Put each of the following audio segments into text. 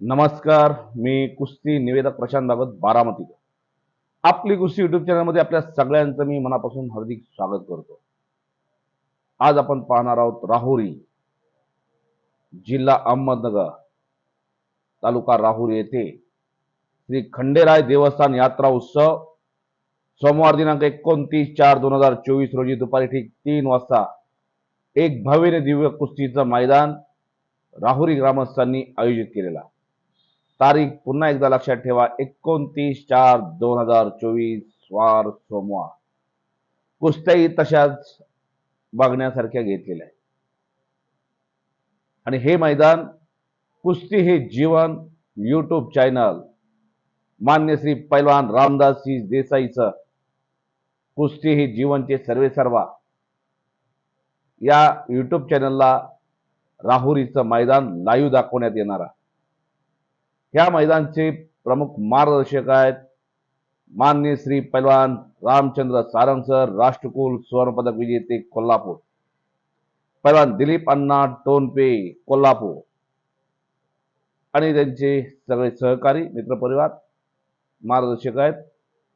नमस्कार मी कुस्ती निवेदक प्रशांत भागवत बारामती. आपली कुस्ती युट्यूब चॅनलमध्ये आपल्या सगळ्यांचं मी मनापासून हार्दिक स्वागत करतो. आज आपण पाहणार आहोत राहुरी जिल्हा अहमदनगर तालुका राहुरी येथे श्री खंडेराय देवस्थान यात्रा उत्सव सोमवार दिनांक एकोणतीस चार दोन हजार चोवीस रोजी दुपारी ठीक तीन वाजता एक भव्य दिव्य कुस्तीचं मैदान राहुरी ग्रामस्थांनी आयोजित केलेला तारीख पुन्हा एकदा लक्षात ठेवा एकोणतीस चार दोन हजार चोवीस वार सोमवार. कुस्त्याही तशाच बघण्यासारख्या घेतलेल्या आहेत. आणि हे मैदान कुस्ती हे जीवन यूट्यूब चॅनल मान्य श्री पैलवान रामदासजी देसाईचं कुस्ती हे जीवनचे सर्वे सर्वा या यूट्यूब चॅनलला राहुरीचं मैदान लाईव्ह दाखवण्यात येणार आहे. ह्या मैदानचे प्रमुख मार्गदर्शक आहेत माननीय श्री पैलवान रामचंद्र सारंग सर राष्ट्रकुल सुवर्णपदक विजेते कोल्हापूर. पैलवान दिलीप अण्णा टोनपे कोल्हापूर. आणि त्यांचे सगळे सहकारी मित्रपरिवार मार्गदर्शक आहेत.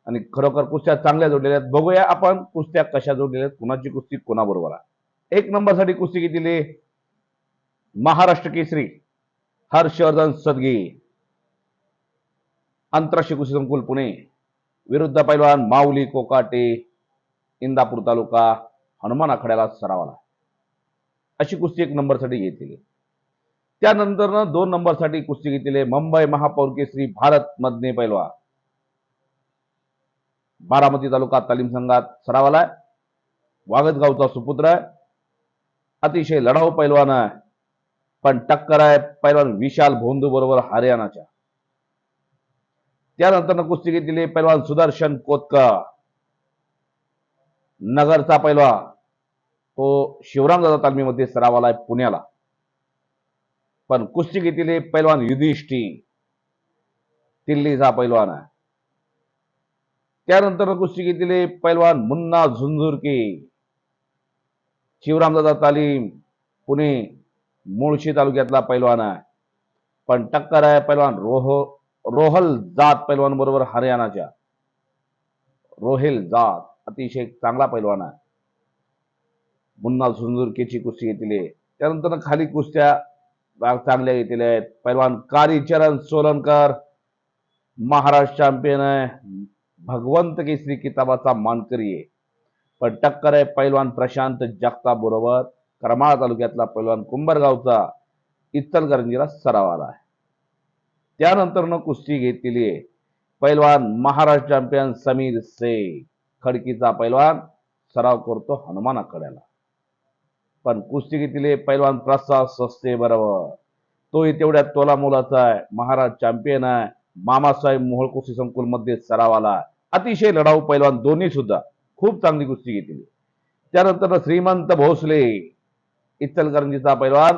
आणि खरोखर कुस्त्या चांगल्या जोडलेल्या आहेत. बघूया आपण कुस्त्या कशा जोडलेल्या आहेत. कुणाची कुस्ती कोणाबरोबर आहे. एक नंबरसाठी कुस्ती घेतलेली महाराष्ट्र केसरी हर्षवर्धन सदगी. आंतरराष्ट्रीय कृषी संकुल पुणे. विरुद्ध पैलवान माऊली कोकाटे इंदापूर तालुका हनुमान आखाड्याला सरावाला. अशी कुस्ती एक नंबरसाठी घेतलेली. त्यानंतर दोन नंबरसाठी कुस्ती घेतलेली मुंबई महापौर केसरी भारत मधने पैलवान. बारामती तालुका तालीम संघात सरावाला आहे. वागतगावचा सुपुत्र आहे. अतिशय लढाऊ पैलवान आहे. पण टक्कर आहे. पैलवान विशाल भोंदू बरोबर हरियाणाच्या. त्यानंतर कुस्ती घेतलेली पैलवान सुदर्शन कोतकर. नगरचा पैलवान. तो शिवरामदादा तालमीमध्ये सरावाला आहे पुण्याला. पण कुस्ती घेतलेले पैलवान युधिष्ठी दिल्लीचा पैलवान आहे. त्यानंतर कुस्ती घेतलेले पैलवान मुन्ना झुंझुरके. शिवरामदादा तालीम पुणे मुळशी तालुक्यातला पैलवान आहे. पण टक्कर आहे पैलवान रोह रोहल जात पैलवान बरोबर हरियाणाच्या. रोहेल जात अतिशय चांगला पैलवान आहे. मुन्ना झुंझुरकेची कुस्ती घेतली आहे. त्यानंतर खाली कुस्त्या चांगल्या घेतलेल्या आहेत. पैलवान कारीचरण सोलनकर महाराष्ट्र चॅम्पियन आहे. भगवंत केसरी किताबाचा मानकरी आहे. पण टक्कर आहे पैलवान प्रशांत जगताप बरोबर. करमाळा तालुक्यातला पैलवान कुंभरगावचा इचलकरंजीला सराव आला आहे. त्यानंतरनं कुस्ती घेतलेली आहे. पैलवान महाराष्ट्र चॅम्पियन समीर शेख. खडकीचा पैलवान सराव करतो हनुमान आखाड्याला. पण कुस्ती घेतलेली आहे पैलवान प्रसाद सस्ते बरोबर. तोही तेवढ्या तोला मोलाचा आहे. महाराज चॅम्पियन आहे. मामासाहेब मोहोळ कुस्ती संकुलमध्ये सराव आला अतिशय लढाऊ पैलवान दोन्ही सुद्धा खूप चांगली कुस्ती घेतली त्यानंतर श्रीमंत भोसले इचलकरंजीचा पैलवान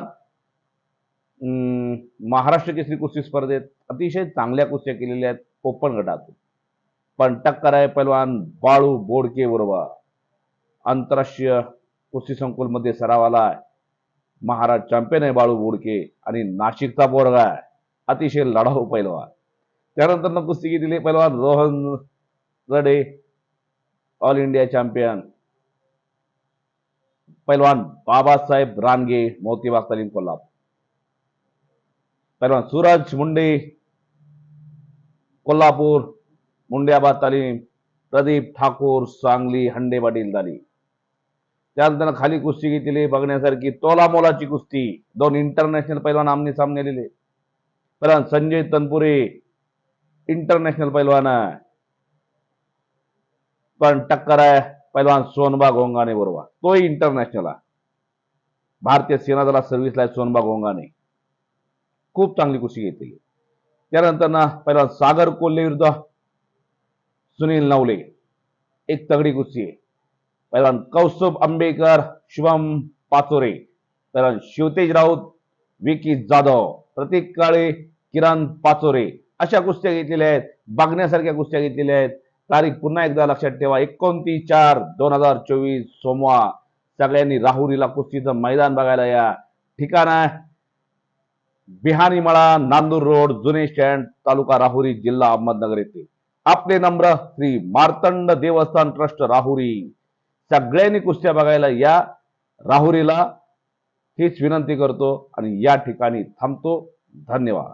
अं, महाराष्ट्र केसरी कुस्ती स्पर्धेत अतिशय चांगल्या कुस्त्या केलेल्या आहेत कोपण गटातून. पण टक्कर आहे पैलवान बाळू बोडके बरोबर. आंतरराष्ट्रीय कुस्ती संकुलमध्ये सराव आहे महाराज चॅम्पियन आहे बाळू बोडके आणि नाशिकचा बोरगा आहे. अतिशय लढाऊ पैलवान. त्यानंतर न कुस्ती दिली पैलवान Rohan Rade all India champion. पैलवान बाबासाहेब रानगे मोतीबाग तालीम कोल्हापूर. पैलवान सूरज मुंडे कोल्हापूर मुंड्याबाद तालीम प्रदीप ठाकूर सांगली हंडे पाटील तालीम. त्यानंतर खाली कुस्ती घेतलेली बघण्यासारखी तोला मोलाची कुस्ती. दोन इंटरनॅशनल पैलवान आमने सामने आलेले पहिला संजय तनपुरे इंटरनॅशनल पैलवान आहे. पण टक्कर आहे पैलवान सोनबा गोंगाने बरोबर. तोही इंटरनॅशनल आहे. भारतीय सेना दला सर्व्हिसला आहे सोनबा गोंगाने खूप चांगली कुस्ती घेतली. त्यानंतर ना पहिला सागर कोल्हे विरुद्ध सुनील नवले. एक तगडी कुस्ती आहे. पहिला कौस्तुभ आंबेकर शुभम पाचोरे पहिला शिवतेज राऊत विकी जाधव. प्रतीक काळे किरण पाचोरे अशा कुस्त्या घेतलेल्या आहेत. बघण्यासारख्या कुस्त्या घेतलेल्या आहेत. तारीख पुन्हा एकदा लक्षात ठेवा. एकोणतीस चार दोन हजार चोवीस सोमवार. सगळ्यांनी राहुरीला कुस्तीचं मैदान बघायला या ठिकाण. आहे बिहानीमळा नांदूर रोड जुने स्टँड तालुका राहुरी जिल्हा अहमदनगर येथे. आपले नम्र श्री मार्तंड देवस्थान ट्रस्ट राहुरी. सगळ्यांनी कुस्त्या बघायला या राहुरीला. हीच विनंती करतो आणि या ठिकाणी थांबतो. धन्यवाद.